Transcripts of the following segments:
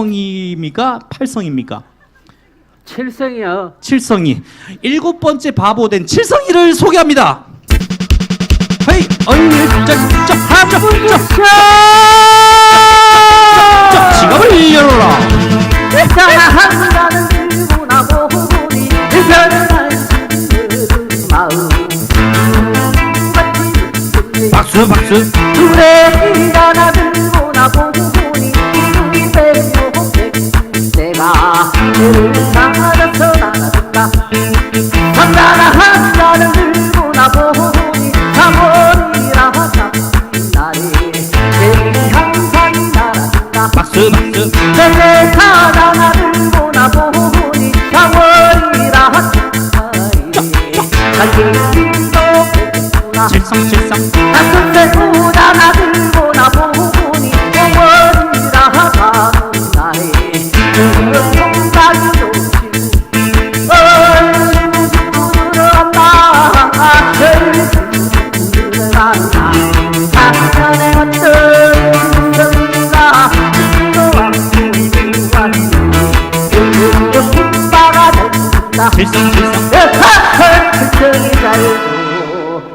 칠성입니까? 팔성입니까? 칠성이요. 칠성이 일곱 번째 바보 된 칠성이를 소개합니다. 헤이, 어이, 자, 자, 자, 자, 자, 자, 지갑을 열어라. 누구나 마음 박수, 박수. 둘의 들 칠성, 칠성. 가슴에 우다나를 보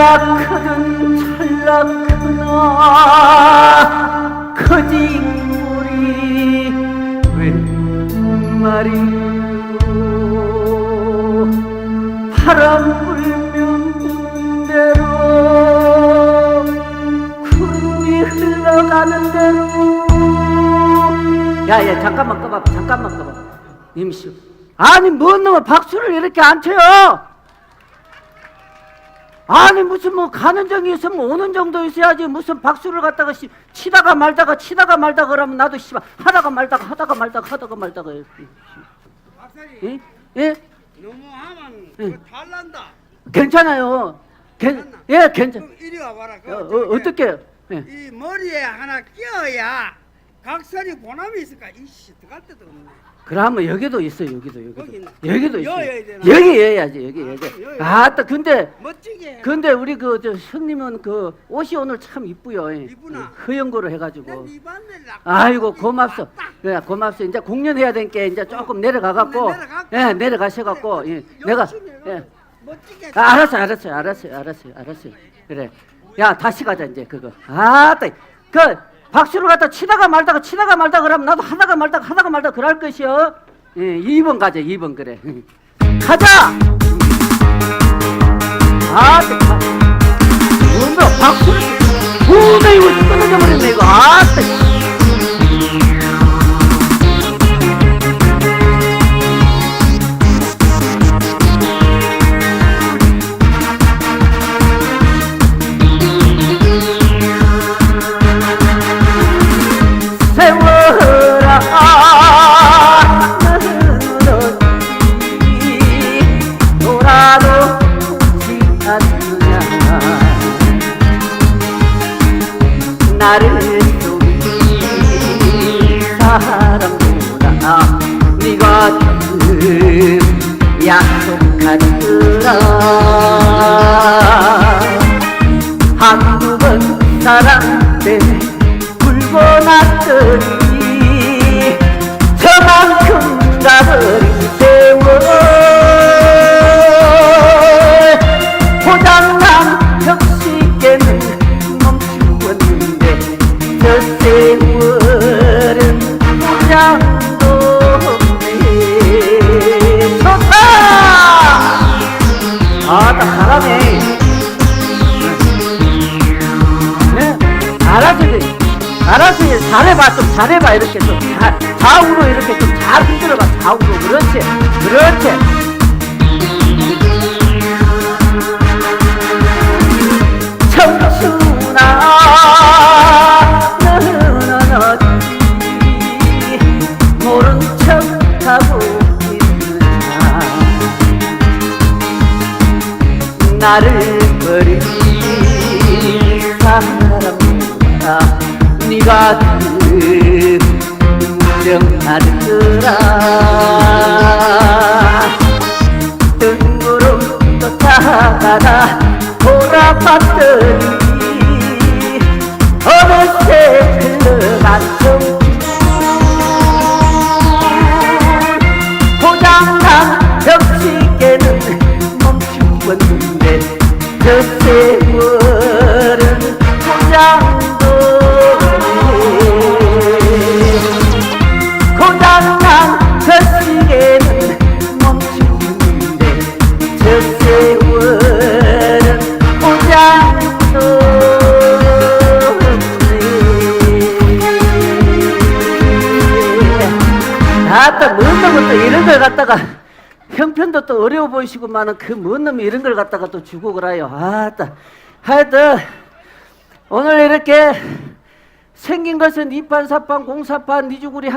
날락하는 찰락하나? 우리 웬 말이요 바람 불면 대로 구름이 흘러가는 대로. 야야 잠깐만 꺼봐 잠깐만 꺼봐 임시 아니 뭔 놈의 박수를 이렇게 안 쳐요 아니 무슨 뭐 가는 정이 있으면 오는 정도 있어야지 무슨 박수를 갖다가 씨, 치다가 말다가 치다가 말다가 그러면 나도 씨발 하다가 말다가 하다가 말다가 하다가 말다가 예? 박사님 예? 너무하면 응. 그거 탈난다. 괜찮아요 괜, 예 괜찮 이리 와봐라. 어, 그 어, 어떻게 예. 이 머리에 하나 끼어야 각설이 보람이 있을까? 이씨 들어갈 데도 없네. 그러면 여기도 있어 여기도 여기도? 여기도 있어? 여기 여야지 여기 여기 여야. 아따 근데 멋지게. 해. 근데 우리 그 저 형님은 그 옷이 오늘 참 이쁘요 예. 이쁘나? 허연고를 해가지고 아이고 고맙소. 네, 고맙소. 이제 공연해야 되니까 이제 조금 내려가 갖고? 예, 내려가셔 갖고 예. 내가 예. 아, 알았어, 알았어, 알았어, 알았어, 알았어. 그래. 야, 다시 가자 이제 그거. 아따. 그 박수를 갖다 치다가 말다가 치다가 말다가 그러면 나도 하다가 말다가 하다가 말다가 그럴 것이요. 예, 2번 가자. 2번 그래. 가자. 아따. 가. 뭔가 박수를 무대 이거 끊어져 버렸네 이거. 아따. 세 사람보다 네가 지금 약속하더라 한두 번 사랑 잘해봐. 이렇게 좀 자, 좌우로 이렇게 좀 잘 흔들어봐. 좌우로. 그렇지. 그렇지 봤더니 어느새 흘러간 정 고장난 벽시계는 멈추었는데 저 세월은 고장도 고장난 벽시계는 멈추었는데 저 세월 또 이런 걸 갖다가 형편도 또 어려워 보이시고만은 그 뭔 놈이 이런 걸 갖다가 또 주고 그래요. 아따. 하여튼 오늘 이렇게 생긴 것은 이판사판 공사판 니주구리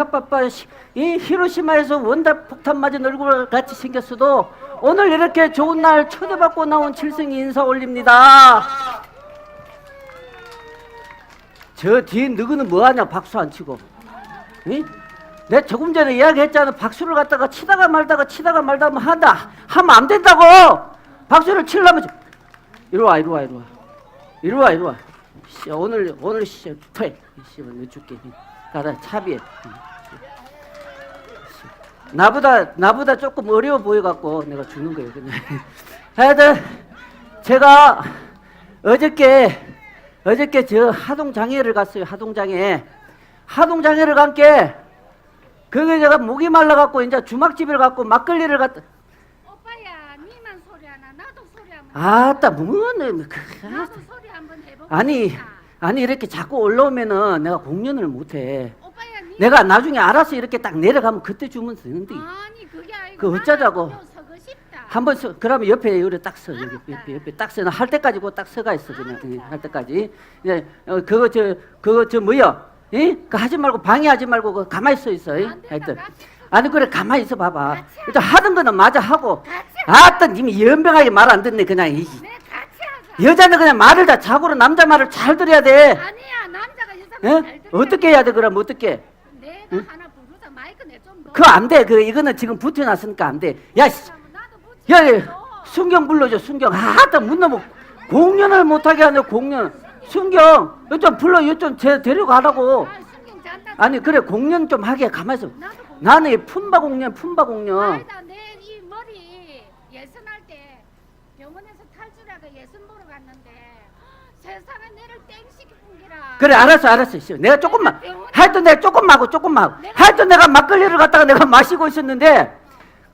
시- 이 히로시마에서 원달 폭탄 맞은 얼굴 같이 생겼어도 오늘 이렇게 좋은 날 초대받고 나온 칠성이 인사 올립니다. 저 뒤에 누구는 뭐하냐? 박수 안 치고. 응? 내 조금 전에 이야기했잖아. 박수를 갖다가 치다가 말다가 치다가 말다가 뭐 한다. 하면 안 된다고. 박수를 치려면 좀- 이리 와 이리 와 이리 와. 이리 와 이리 와. 씨, 오늘 오늘 씨 퇴 씨발 너 죽게. 가다 차비에. 나보다 나보다 조금 어려워 보여 갖고 내가 주는 거예요 그냥. 하여튼 제가 어저께 어저께 저 하동 장애를 갔어요 하동 장애. 하동 장애를 간게 그게 제가 목이 말라 갖고 이제 주막집을 갖고 막걸리를 갖다 오빠야, 니만 소리 하나, 나도 소리 한번. 아따 뭐는 그, 나도 소리 한번 해볼게. 아니 아니 이렇게 자꾸 올라오면은 내가 공연을 못해 오빠야, 니. 내가 나중에 알아서 이렇게 딱 내려가면 그때 주면 되는데 아니 그게 아니고. 그 어쩌자고. 나는 좀 서고 싶다. 한번 서, 그러면 옆에 요래 딱서 여기 옆에 옆에 딱 서. 할 때까지 그딱 서가 있어 그냥 예, 할 때까지 이제 어, 그거 저 그거 저 뭐야 예? 그 하지 말고 방해하지 말고 그 가만히 서 있어 예? 하여튼 아니 그래 가만히 있어 봐봐 일단 하던 거는 마저 하고 아따 님이 연병하게 말 안 듣네 그냥 이, 하자. 여자는 그냥 말을 다 자고로 남자 말을 잘 들어야 돼 아니야, 남자가 여자 예? 잘 들어. 어떻게 해야 돼 그럼 어떻게 내가 하나 부르자. 마이크 내좀. 그거 안 돼. 그 이거는 지금 붙여놨으니까 안 돼. 야, 씨. 야, 야, 순경 불러줘. 순경. 아따 문 넘어. 공연을 못하게 하네. 공연. 순경. 이좀 불러. 이좀 데려가라고. 아, 신경 잔다. 아니 그래 공연 좀 하게 가만있어. 나도. 나는 이 품바 공연, 품바 공연. 아니다, 내 이 머리 예선할 때 병원에서 탈출하고 예선 보러 갔는데 세상에 내를 땡시키 풍기라. 그래 알았어, 알았어. 씨. 내가 조금만. 하여튼 내가 조금만 하고 조금만 하고. 하여튼 내가 막걸리를 갖다가 내가 마시고 있었는데.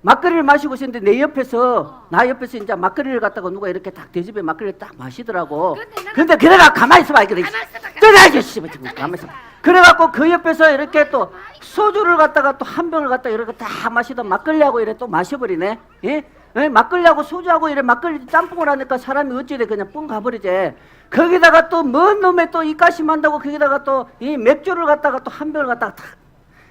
막걸리를 마시고 있었는데 내 옆에서 나 옆에서 이제 막걸리를 갖다가 누가 이렇게 딱 대집에 막걸리를 딱 마시더라고. 근데 그래가 가만히 있어봐 그래. 있어봐, 그래 가만히 있어. 그래갖고 그 옆에서 이렇게 또 소주를 갖다가 또 한 병을 갖다가 이렇게 다 마시던 막걸리하고 이래 또 마셔버리네. 예? 예? 막걸리하고 소주하고 이래 막걸리 짬뽕을 하니까 사람이 어찌돼 그냥 뻥 가버리지. 거기다가 또뭔 놈의 또 입가심 한다고 거기다가 또 이 맥주를 갖다가 또 한 병을 갖다가 탁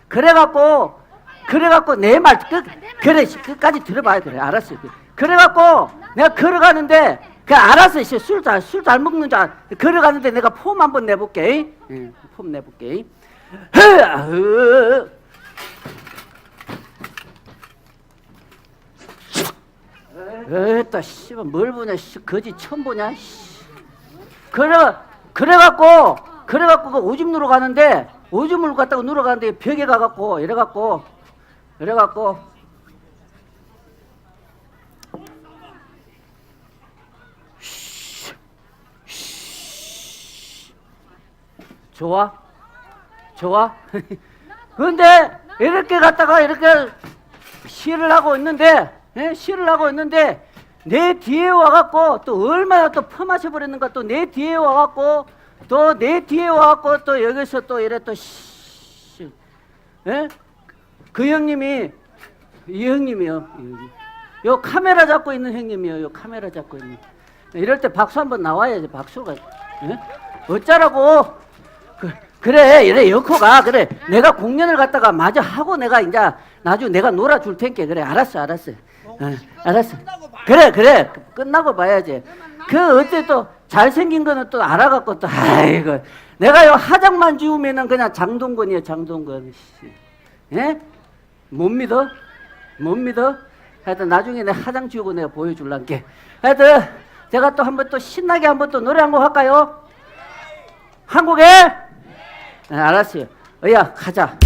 그래갖고 그래갖고 내 말 끝 그래 끝까지 들어봐요 그래 알았어. 그래갖고 내가 걸어가는데 그 알았어 술잘 술잘 먹는 줄 알. 걸어가는데 내가 폼 한번 내볼게. 예, 폼 내볼게. 흐, 에따 씨발 뭘 보냐 씨 거지 처음 보냐 씨. 그래 그래갖고 그래갖고 그 오줌 누러 가는데 오줌을 갖다가 누러 가는데 벽에 가갖고 이래갖고 쉬. 좋아 좋아 근데 이렇게 갖다가 이렇게 시를 하고 있는데 예? 시를 하고 있는데 내 뒤에 와갖고 또 얼마나 또 퍼마셔 버렸는가 또 내 뒤에 와갖고 또 내 뒤에 와갖고 또 여기서 또 이래 또 씨, 예? 그 형님이 이 형님이요. 이 형님. 요 카메라 잡고 있는 형님이요. 요 카메라 잡고 있는. 이럴 때 박수 한번 나와야지 박수가. 예? 어쩌라고? 그, 그래 이래 여코가. 그래 내가 공연을 갖다가 마저 하고 내가 이제 나중에 내가 놀아줄 테니까 그래. 알았어 알았어. 어, 알았어. 그래 그래. 끝나고 봐야지. 그 어째 또 잘생긴 거는 또 알아갖고 또 아이고. 내가 요 화장만 지우면은 그냥 장동건이야 장동건. 씨. 예? 못 믿어? 못 믿어? 하여튼 나중에 내가 화장 지우고 내가 보여줄란게 하여튼 제가 또 한 번 또 신나게 한 번 또 노래 한 곡 할까요? 한 곡에? 네, 알았어요 어야 가자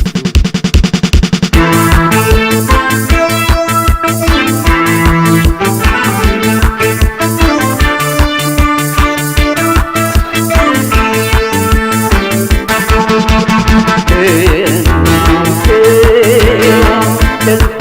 저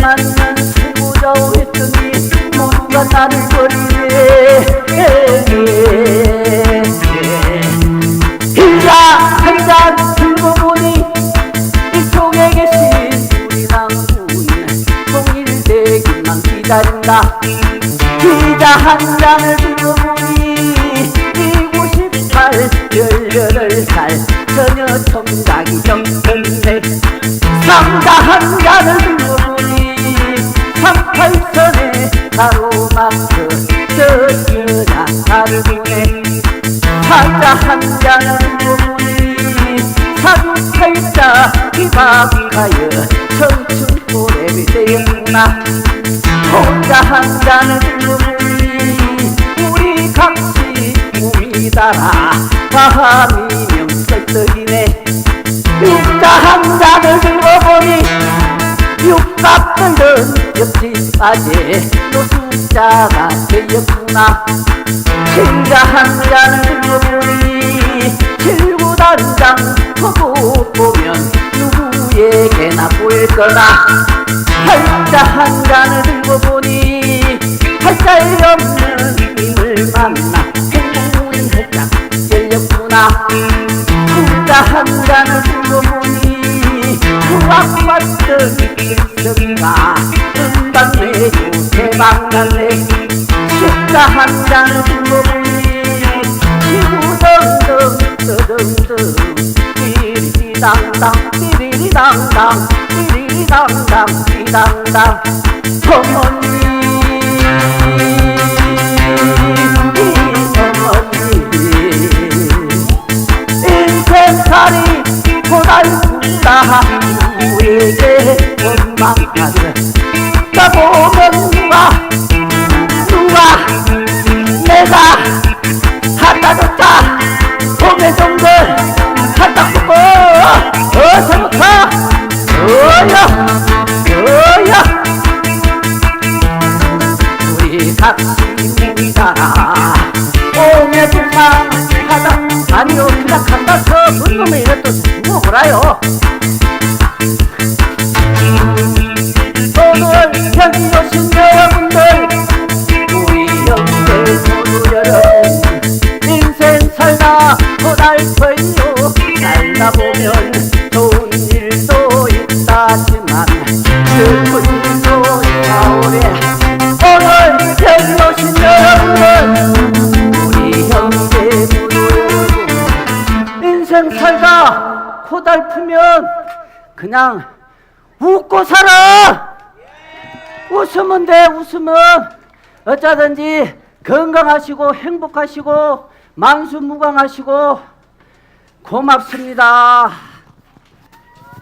만난 수고자 했더니 뭔가 나를 버리네 일자 한잔 들고 보니 이쪽에 계신 우리 남군 통일되기만 기다린다. 기자 한 잔을 상자 한 잔을 들고 보니 38선에 가로막혀 나를 보내. 사자 한 잔을 보니 사주팔자 기박하여 청춘 노래를 되었구나 혼자 한 잔을 보니 우리 각시 몸이 밤이 명설 끓는 옆집까지 노숙자가 되었구나. 신자 한 잔을 들어보니 칠구단장 보고 보면 누구에게나 보일 거다. 팔자 한 잔을 들고 보니 팔자에 없는 님을 만나 행복문이 활짝 열렸구나 당당 띠리리당당 띠당당 어머니 어머니 인생살이 고달프다 우리에게 원망하네 각시입니다. 봄의 동상 하다 아니요 그냥 갖다서 물놈에 이것도 먹어라요? 오늘 여기 오신 여러분들 우리 형제 모두 여러분 인생 살다 고달퍼요. 살다 보면 좋은 일도 있다지만 고달프면 그냥 웃고 살아 웃으면 돼 웃으면 어쩌든지 건강하시고 행복하시고 만수무강하시고 고맙습니다.